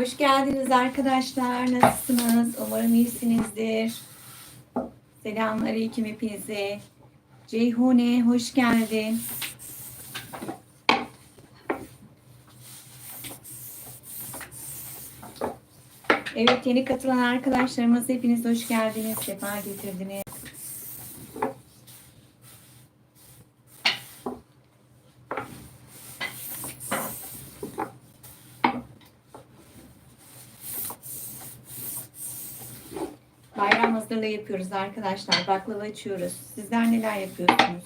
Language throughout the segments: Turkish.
Hoş geldiniz arkadaşlar. Nasılsınız? Umarım iyisinizdir. Selamünaleyküm hepinize. Ceyhune hoş geldin. Evet yeni katılan arkadaşlarımız hepiniz hoş geldiniz. Sefa getirdiniz. Hazırlığı yapıyoruz arkadaşlar. Baklava açıyoruz. Sizler neler yapıyorsunuz?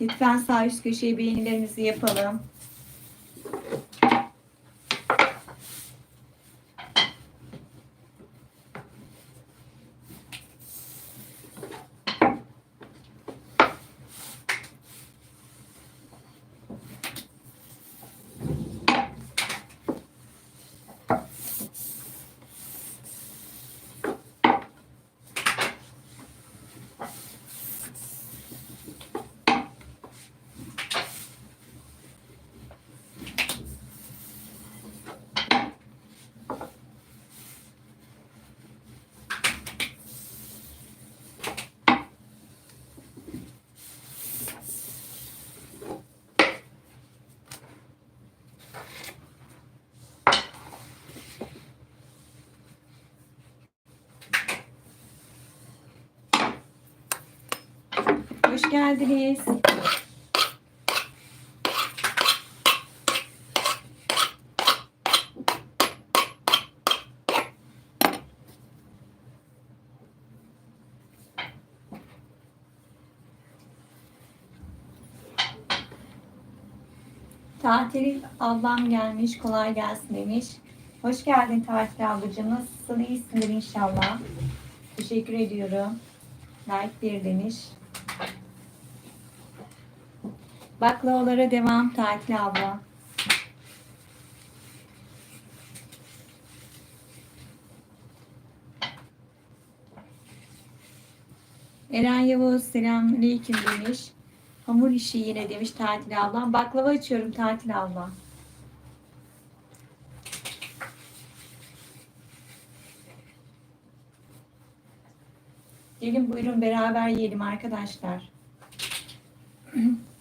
Lütfen sağ üst köşeye beğenilerimizi yapalım. Hoş geldiniz. Tatil ablam gelmiş, kolay gelsin demiş. Hoş geldin Tatil ablacığım. Nasılsın? İyisindir inşallah. Teşekkür ediyorum. Like bir demiş. Baklavalara devam Tatil abla. Eren Yavuz selamünaleyküm demiş. Hamur işi yine demiş Tatil ablam. Baklava açıyorum Tatil abla. Gelin buyurun beraber yiyelim arkadaşlar.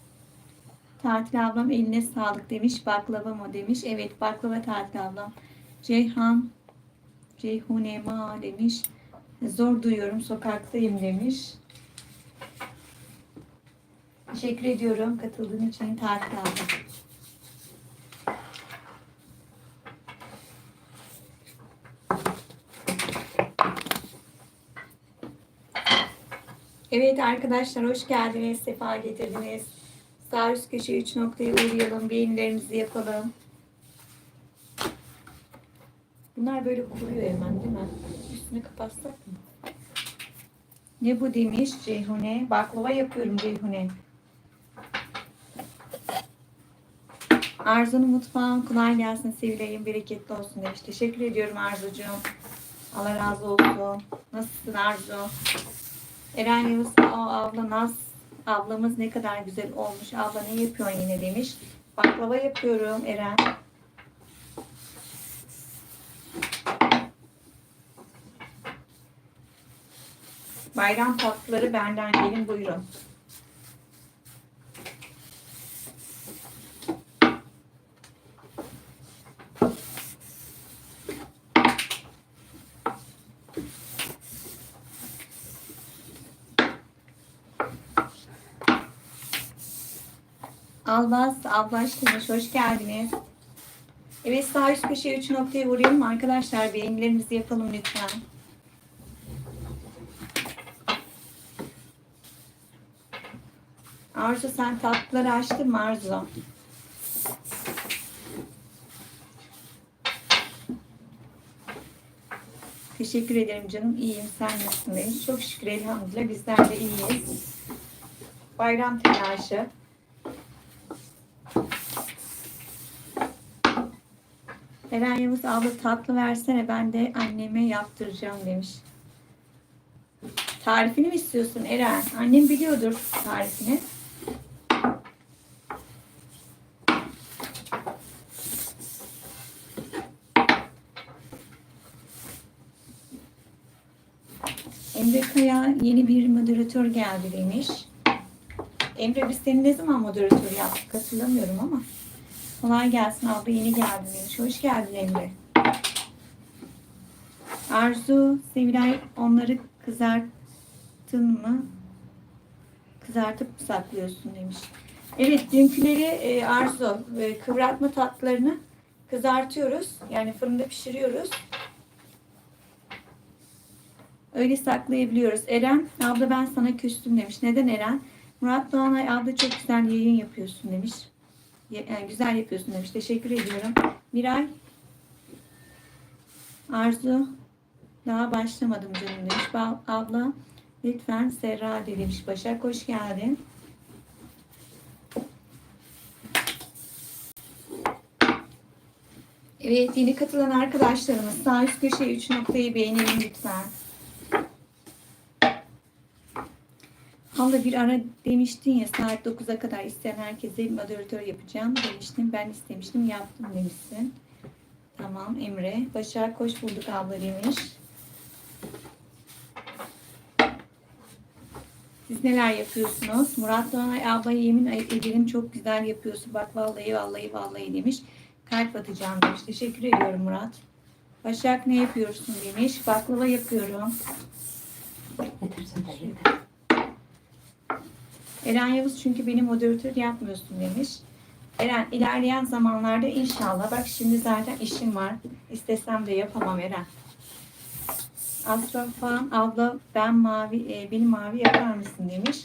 Tatil ablam eline sağlık demiş. Baklava mı demiş. Evet baklava tatil ablam. Ceyhan Ceyhunema demiş. Zor duyuyorum sokaktayım demiş. Teşekkür ediyorum katıldığın için tatil ablam. Evet arkadaşlar hoş geldiniz. Sefa getirdiniz. Sağ üst köşe 3 noktayı uğrayalım. Beğenilerimizi yapalım. Bunlar böyle kuruyor hemen değil mi? Üstünü kapatsak mı? Ne bu demiş Ceyhune? Baklava yapıyorum Ceyhune. Arzu'nun mutfağın kolay gelsin Sevilay'ın bereketli olsun demiş. Teşekkür ediyorum Arzucuğum. Allah razı olsun. Nasılsın Arzu? Eren Yavuz abla Naz ablamız ne kadar güzel olmuş. Abla ne yapıyorsun yine demiş. Baklava yapıyorum Eren. Bayram tatlıları benden gelin buyurun. Albaz, Ablaş demiş. Hoş geldiniz. Evet sağ üst köşeye 3 noktaya vurayım arkadaşlar? Beğenilerimizi yapalım lütfen. Arzu sen tatlıları açtın mı Arzu? Teşekkür ederim canım. İyiyim. Sen nasılsın. Çok şükür elhamdülillah. Bizler de iyiyiz. Bayram telaşı. Eren Yavuz abla tatlı versene ben de anneme yaptıracağım demiş. Tarifini mi istiyorsun Eren? Annem biliyordur tarifini. Emre Kaya yeni bir moderatör geldi demiş. Emre biz seni ne zaman moderatör yaptık hatırlamıyorum ama. Kolay gelsin abla yeni geldin demiş. Hoş geldin Emre. Arzu, Sevilay onları kızarttın mı? Kızartıp saklıyorsun demiş. Evet dünküleri e, Arzu e, kıvratma tatlarını kızartıyoruz. Yani fırında pişiriyoruz. Öyle saklayabiliyoruz. Eren, abla ben sana küstüm demiş. Neden Eren? Murat Doğanay abla çok güzel yayın yapıyorsun demiş. Ya- Yani güzel yapıyorsun demiş. Teşekkür ediyorum. Miray, Arzu, daha başlamadım canım demiş. Abla, lütfen Serra de demiş. Başak hoş geldin. Evet yeni katılan arkadaşlarımız sağ üst köşeye 3 noktayı beğenelim lütfen. Hala bir ara demiştin ya saat 9'a kadar isteyen herkese moderatör yapacağım demiştim. Ben istemiştim yaptım demişsin. Tamam Emre. Başak hoş bulduk abla demiş. Siz neler yapıyorsunuz? Murat Doğanay abla yemin ederim çok güzel yapıyorsun. Bak vallahi vallahi vallahi demiş. Kalp atacağım demiş. Teşekkür ediyorum Murat. Başak ne yapıyorsun demiş. Baklava yapıyorum. De yeter. Eren Yavuz çünkü beni moderatör yapmıyorsun demiş. Eren ilerleyen zamanlarda inşallah bak şimdi zaten işim var. İstesem de yapamam Eren. Astrofan abla ben mavi e, beni mavi yapar mısın demiş.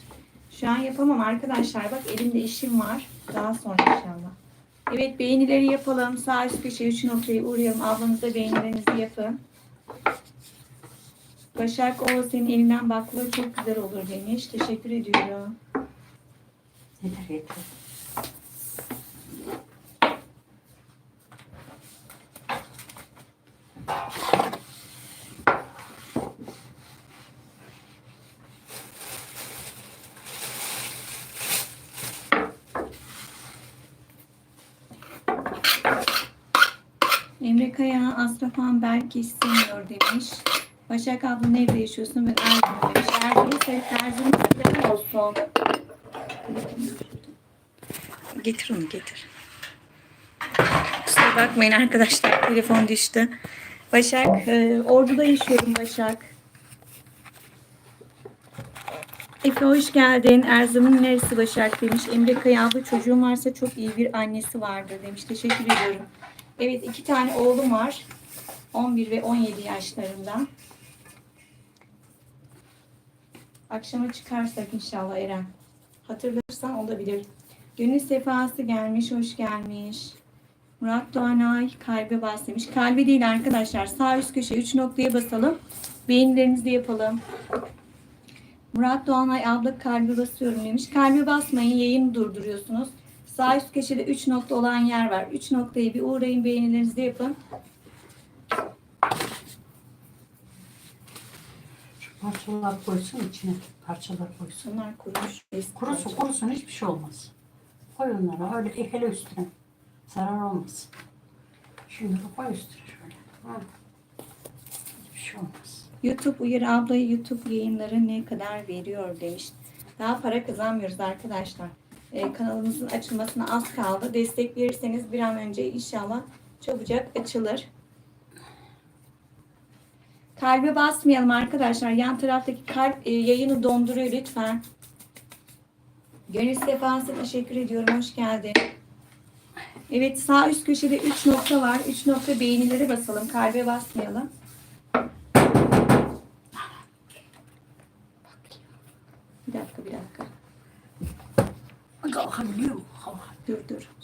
Şu an yapamam arkadaşlar. Bak elimde işim var. Daha sonra inşallah. Evet beğenileri yapalım. Sağ üst köşeye 3 noktaya uğrayalım. Ablanıza beğenilerinizi yapın. Başak o senin elinden baklava çok güzel olur demiş. Teşekkür ediyorum. Yeter yeter. Emre Kaya, Astrafan belki istemiyor demiş. Başak abla nerede yaşıyorsun? Ben Erzurum'da. Erzurum, selam olsun. Getir onu getir. Kusura bakmayın arkadaşlar. Telefon düştü. Başak, e, Ordu'da yaşıyorum Başak. Efe hoş geldin. Erzurum'un neresi Başak demiş. Emre Kaya abla çocuğum varsa çok iyi bir annesi vardır demiş. Teşekkür ediyorum. Evet iki tane oğlum var. 11 ve 17 yaşlarında. Akşama çıkarsak inşallah Eren. Hatırlarsan olabilir. Gönül sefası gelmiş, hoş gelmiş. Murat Doğanay kalbe bas demiş. Kalbe değil arkadaşlar. Sağ üst köşe 3 noktaya basalım. Beğenilerinizi yapalım. Murat Doğanay abla kalbe basıyorum demiş. Kalbe basmayın yayını durduruyorsunuz. Sağ üst köşede 3 nokta olan yer var. 3 noktayı bir uğrayın beğenilerinizi yapın. Parçalar koysun içine. Parçalar koysun. Bunlar kurumuş. eski Kurusun parça. kurusun hiçbir şey olmaz. Koy onları öyle ekele üstüne. Zarar olmaz. Şimdi de koy üstüne şöyle. Ha. Hiçbir şey olmaz. YouTube uyarı ablayı YouTube yayınları ne kadar veriyor demiş. Daha para kazanmıyoruz arkadaşlar. Ee, kanalımızın açılmasına az kaldı. Destek verirseniz bir an önce inşallah çabucak açılır. Kalbe basmayalım arkadaşlar. Yan taraftaki kalp e, yayını donduruyor lütfen. Gönül Sefası teşekkür ediyorum. Hoş geldin. Evet sağ üst köşede 3 nokta var. 3 nokta beğenileri basalım. Kalbe basmayalım. Bir dakika bir dakika. Dur dur.